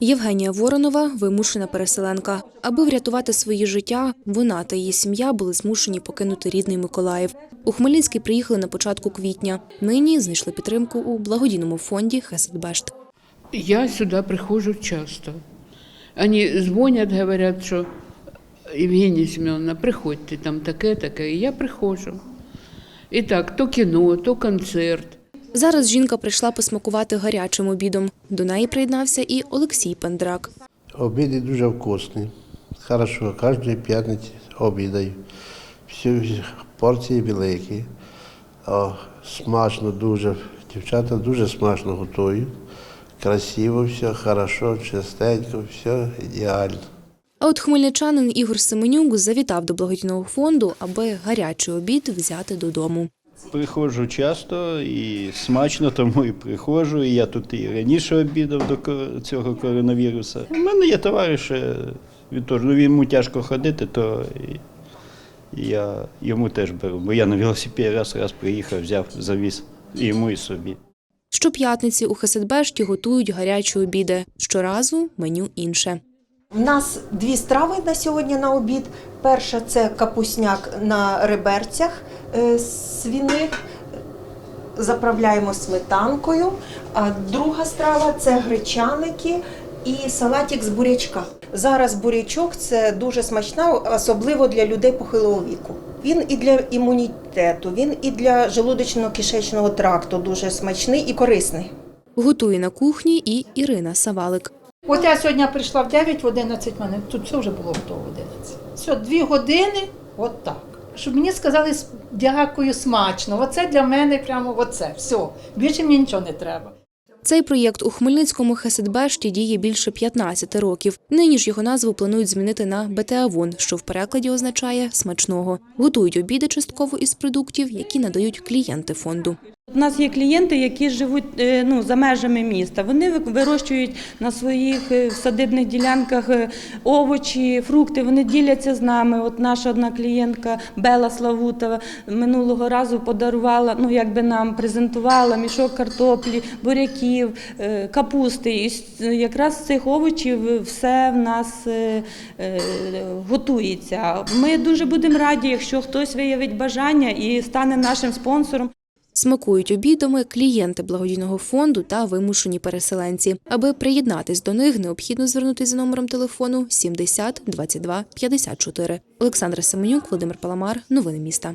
Євгенія Воронова вимушена переселенка. Аби врятувати своє життя, вона та її сім'я були змушені покинути рідний Миколаїв. У Хмельницький приїхали на початку квітня. Нині знайшли підтримку у благодійному фонді Хеседбешт. Я сюда прихожу часто. Они звонят, говорят, что Евгения Семеновна, приходьте, там таке, таке. І я приходжу. І так, то кіно, то концерт. Зараз жінка прийшла посмакувати гарячим обідом. До неї приєднався і Олексій Пендрак. Обіди дуже вкусні. Хорошо, кожної п'ятниці обідаю. Всі порції великі. О, смачно дуже. Дівчата дуже смачно готують. Красиво все, хорошо, чистенько, все ідеально. А от хмельничанин Ігор Семенюк завітав до благодійного фонду, аби гарячий обід взяти додому. Приходжу часто і смачно, тому і приходжу. І я тут і раніше обідав до цього коронавіруса. У мене є товариш, він теж, ну, йому тяжко ходити, то я йому теж беру. Бо я на велосипеді раз раз приїхав, взяв, завіз йому і собі. Щоп'ятниці у Хеседбешті готують гарячі обіди. Щоразу меню інше. У нас дві страви на сьогодні на обід. Перша це капусняк на реберцях е, свиних. Заправляємо сметанкою. А друга страва це гречаники і салатик з бурячка. Зараз бурячок це дуже смачна, особливо для людей похилого віку. Він і для імунітету, він і для желудочно-кишечного тракту дуже смачний і корисний. Готує на кухні і Ірина Савалик. От я сьогодні прийшла в 9 в 11 мене тут все вже було готово в 11. Все, дві години, от так. Щоб мені сказали дякую смачно. Оце для мене прямо оце. Все. Більше мені нічого не треба. Цей проєкт у Хмельницькому Хеседбешті діє більше 15 років. Нині ж його назву планують змінити на БТАВОН, що в перекладі означає смачного. Готують обіди частково із продуктів, які надають клієнти фонду. У нас є клієнти, які живуть е, ну, за межами міста. Вони вирощують на своїх е, садибних ділянках е, овочі, фрукти. Вони діляться з нами. От наша одна клієнтка Бела Славутова минулого разу подарувала, ну якби нам презентувала мішок картоплі, буряків, капусти. І якраз з цих овочів все в нас готується. Ми дуже будемо раді, якщо хтось виявить бажання і стане нашим спонсором. Смакують обідами клієнти благодійного фонду та вимушені переселенці. Аби приєднатись до них, необхідно звернутися за номером телефону 70 22 54. Олександра Семенюк, Володимир Паламар. Новини міста.